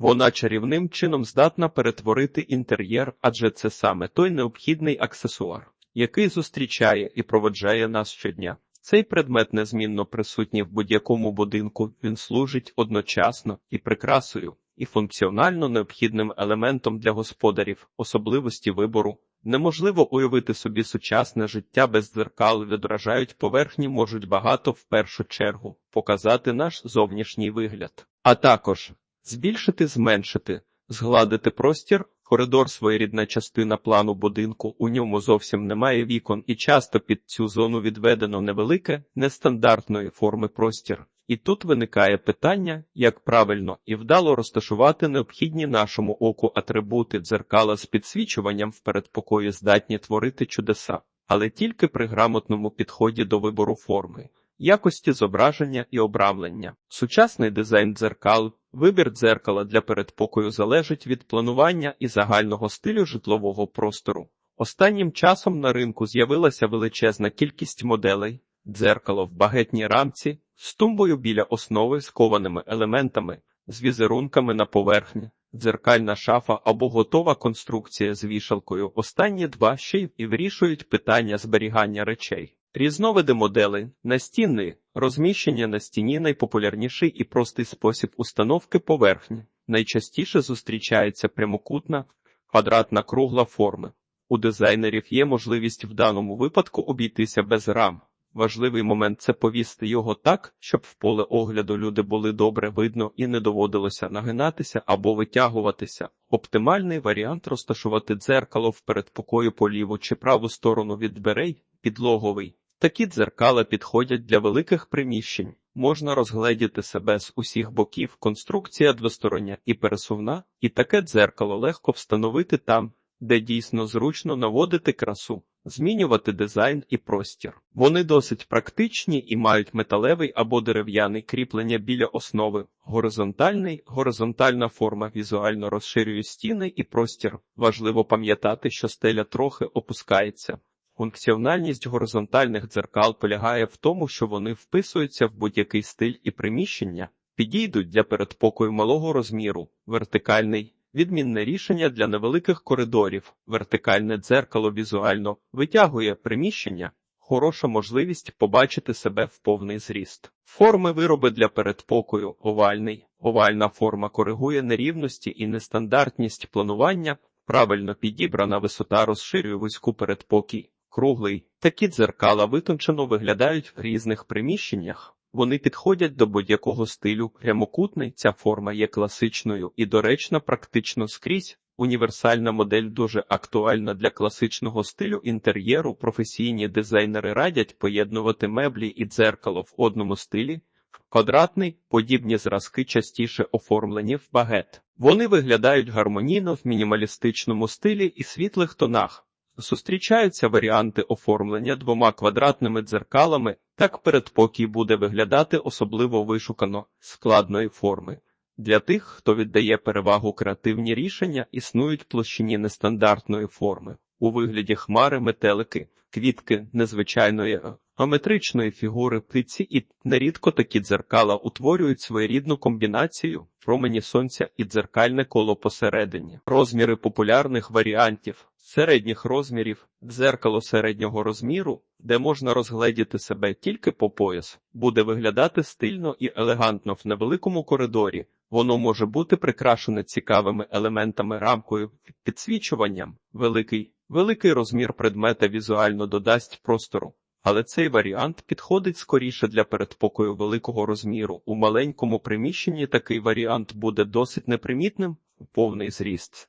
Вона чарівним чином здатна перетворити інтер'єр, адже це саме той необхідний аксесуар, який зустрічає і проводжає нас щодня. Цей предмет незмінно присутній в будь-якому будинку. Він служить одночасно і прикрасою, і функціонально необхідним елементом для господарів, особливості вибору. Неможливо уявити собі сучасне життя без дзеркал, відражають поверхні, можуть багато в першу чергу показати наш зовнішній вигляд, а також збільшити, зменшити, згладити простір. Коридор своєрідна частина плану будинку, у ньому зовсім немає вікон, і часто під цю зону відведено невелике, нестандартної форми простір. І тут виникає питання, як правильно і вдало розташувати необхідні нашому оку атрибути дзеркала з підсвічуванням в передпокої здатні творити чудеса, але тільки при грамотному підході до вибору форми, якості зображення і обрамлення. Сучасний дизайн дзеркал, вибір дзеркала для передпокою залежить від планування і загального стилю житлового простору. Останнім часом на ринку з'явилася величезна кількість моделей, дзеркало в багетній рамці, з тумбою біля основи з кованими елементами, з візерунками на поверхні, дзеркальна шафа або готова конструкція з вішалкою. Останні два ще й вирішують питання зберігання речей. Різновиди моделей, настінний, розміщення на стіні найпопулярніший і простий спосіб установки поверхні. Найчастіше зустрічається прямокутна, квадратна кругла форми. У дизайнерів є можливість в даному випадку обійтися без рам. Важливий момент це повісти його так, щоб в поле огляду люди були добре видно і не доводилося нагинатися або витягуватися. Оптимальний варіант розташувати дзеркало в передпокою по ліву чи праву сторону від дверей, підлоговий. Такі дзеркала підходять для великих приміщень. Можна розгледіти себе з усіх боків, конструкція двостороння і пересувна, і таке дзеркало легко встановити там, де дійсно зручно наводити красу, змінювати дизайн і простір. Вони досить практичні і мають металевий або дерев'яний кріплення біля основи, горизонтальний, горизонтальна форма візуально розширює стіни і простір. Важливо пам'ятати, що стеля трохи опускається. Функціональність горизонтальних дзеркал полягає в тому, що вони вписуються в будь-який стиль і приміщення, підійдуть для передпокою малого розміру, вертикальний. Відмінне рішення для невеликих коридорів, вертикальне дзеркало візуально витягує приміщення, хороша можливість побачити себе в повний зріст. Форми вироби для передпокою, овальний, овальна форма коригує нерівності і нестандартність планування, правильно підібрана висота розширює вузьку передпокій, круглий. Такі дзеркала витончено виглядають в різних приміщеннях. Вони підходять до будь-якого стилю. Прямокутний ця форма є класичною і доречна практично скрізь. Універсальна модель дуже актуальна для класичного стилю інтер'єру. Професійні дизайнери радять поєднувати меблі і дзеркало в одному стилі. Квадратний, подібні зразки частіше оформлені в багет. Вони виглядають гармонійно в мінімалістичному стилі і світлих тонах. Зустрічаються варіанти оформлення двома квадратними дзеркалами, так передпокій буде виглядати особливо вишукано, складної форми. Для тих, хто віддає перевагу креативні рішення, існують площині нестандартної форми у вигляді хмари, метелики, квітки незвичайної геометричної фігури птиці, і нерідко такі дзеркала утворюють своєрідну комбінацію промені сонця і дзеркальне коло посередині. Розміри популярних варіантів середніх розмірів, дзеркало середнього розміру, де можна розгледіти себе тільки по пояс, буде виглядати стильно і елегантно в невеликому коридорі. Воно може бути прикрашене цікавими елементами рамкою, підсвічуванням, великий, великий розмір предмета візуально додасть простору. Але цей варіант підходить скоріше для передпокою великого розміру. У маленькому приміщенні такий варіант буде досить непримітним, повний зріст.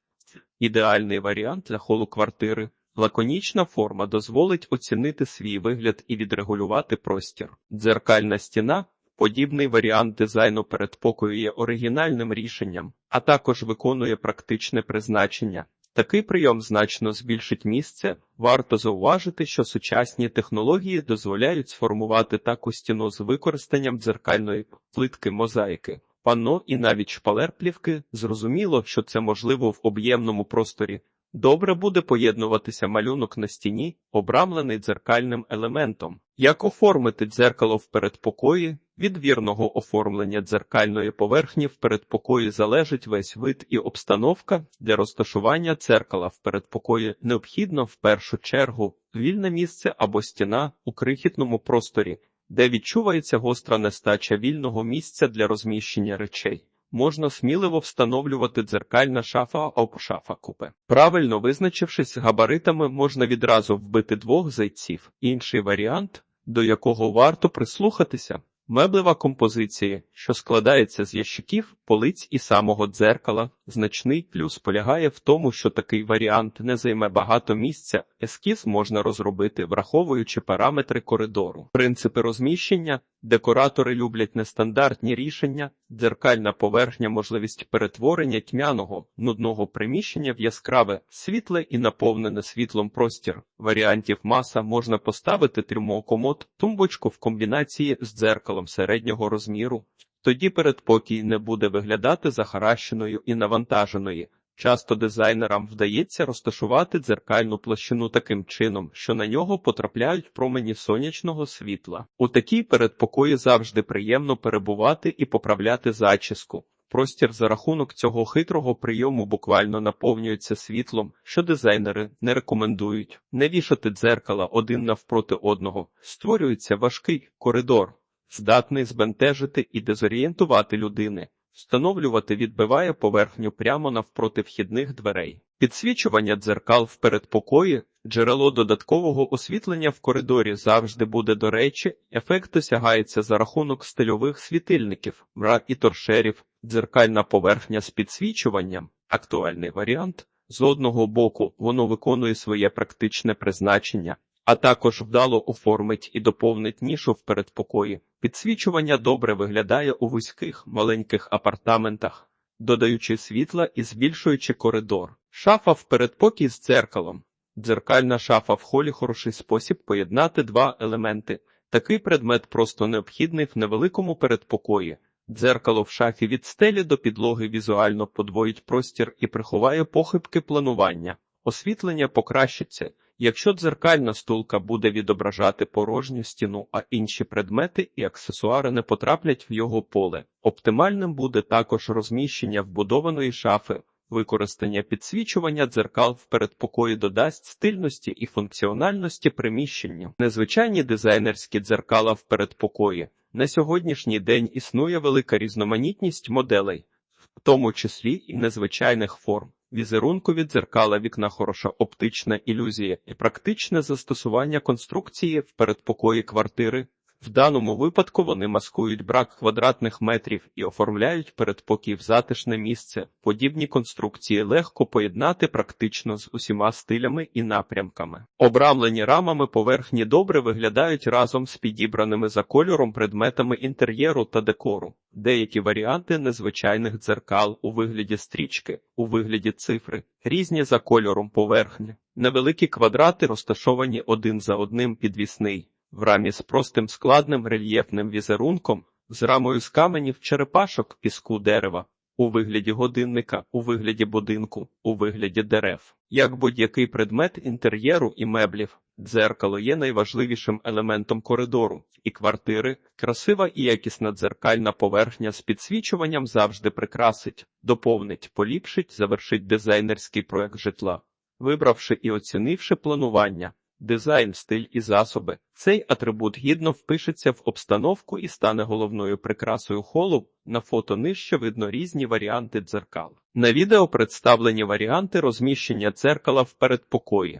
Ідеальний варіант для холу квартири. Лаконічна форма дозволить оцінити свій вигляд і відрегулювати простір. Дзеркальна стіна подібний варіант дизайну передпокою є оригінальним рішенням, а також виконує практичне призначення. Такий прийом значно збільшить місце. Варто зауважити, що сучасні технології дозволяють сформувати таку стіну з використанням дзеркальної плитки мозаїки, панно і навіть шпалер плівки. Зрозуміло, що це можливо в об'ємному просторі. Добре буде поєднуватися малюнок на стіні, обрамлений дзеркальним елементом. Як оформити дзеркало в передпокої? Від вірного оформлення дзеркальної поверхні в передпокої залежить весь вид і обстановка. Для розташування дзеркала в передпокої необхідно в першу чергу вільне місце або стіна у крихітному просторі, де відчувається гостра нестача вільного місця для розміщення речей. Можна сміливо встановлювати дзеркальна шафа або шафа купе. Правильно визначившись габаритами, можна відразу вбити двох зайців. Інший варіант, до якого варто прислухатися. Меблева композиція, що складається з ящиків, полиць і самого дзеркала, значний плюс полягає в тому, що такий варіант не займе багато місця. Ескіз можна розробити, враховуючи параметри коридору. Принципи розміщення декоратори люблять нестандартні рішення, дзеркальна поверхня, можливість перетворення тьмяного, нудного приміщення в яскраве, світле і наповнене світлом простір. Варіантів маса можна поставити трюмокомод, тумбочку в комбінації з дзеркалом середнього розміру. Тоді передпокій не буде виглядати захаращеною і навантаженою. Часто дизайнерам вдається розташувати дзеркальну площину таким чином, що на нього потрапляють промені сонячного світла. У такій передпокої завжди приємно перебувати і поправляти зачіску. Простір за рахунок цього хитрого прийому буквально наповнюється світлом, що дизайнери не рекомендують. Не вішати дзеркала один навпроти одного. Створюється важкий коридор, здатний збентежити і дезорієнтувати людини. Встановлювати відбиває поверхню прямо навпроти вхідних дверей. Підсвічування дзеркал в передпокої, джерело додаткового освітлення в коридорі завжди буде до речі, ефект досягається за рахунок стильових світильників, мра і торшерів, дзеркальна поверхня з підсвічуванням, актуальний варіант. З одного боку воно виконує своє практичне призначення, а також вдало оформить і доповнить нішу в передпокої. Підсвічування добре виглядає у вузьких маленьких апартаментах, додаючи світла і збільшуючи коридор. Шафа в передпокій з дзеркалом. Дзеркальна шафа в холі хороший спосіб поєднати два елементи. Такий предмет просто необхідний в невеликому передпокої. Дзеркало в шафі від стелі до підлоги візуально подвоїть простір і приховає похибки планування. Освітлення покращиться, якщо дзеркальна стулка буде відображати порожню стіну, а інші предмети і аксесуари не потраплять в його поле. Оптимальним буде також розміщення вбудованої шафи. Використання підсвічування дзеркал в передпокої додасть стильності і функціональності приміщення. Незвичайні дизайнерські дзеркала в передпокої. На сьогоднішній день існує велика різноманітність моделей, в тому числі і незвичайних форм. Візерункові дзеркала вікна хороша оптична ілюзія і практичне застосування конструкції в передпокої квартири. В даному випадку вони маскують брак квадратних метрів і оформляють передпокій в затишне місце. Подібні конструкції легко поєднати практично з усіма стилями і напрямками. Обрамлені рамами поверхні добре виглядають разом з підібраними за кольором предметами інтер'єру та декору. Деякі варіанти незвичайних дзеркал у вигляді стрічки, у вигляді цифри, різні за кольором поверхні. Невеликі квадрати розташовані один за одним підвісний в рамі з простим складним рельєфним візерунком, з рамою з каменів, черепашок, піску дерева, у вигляді годинника, у вигляді будинку, у вигляді дерев. Як будь-який предмет інтер'єру і меблів, дзеркало є найважливішим елементом коридору і квартири. Красива і якісна дзеркальна поверхня з підсвічуванням завжди прикрасить, доповнить, поліпшить, завершить дизайнерський проект житла, вибравши і оцінивши планування. Дизайн, стиль і засоби. Цей атрибут гідно впишеться в обстановку і стане головною прикрасою холу. На фото нижче видно різні варіанти дзеркал. На відео представлені варіанти розміщення дзеркала в передпокої.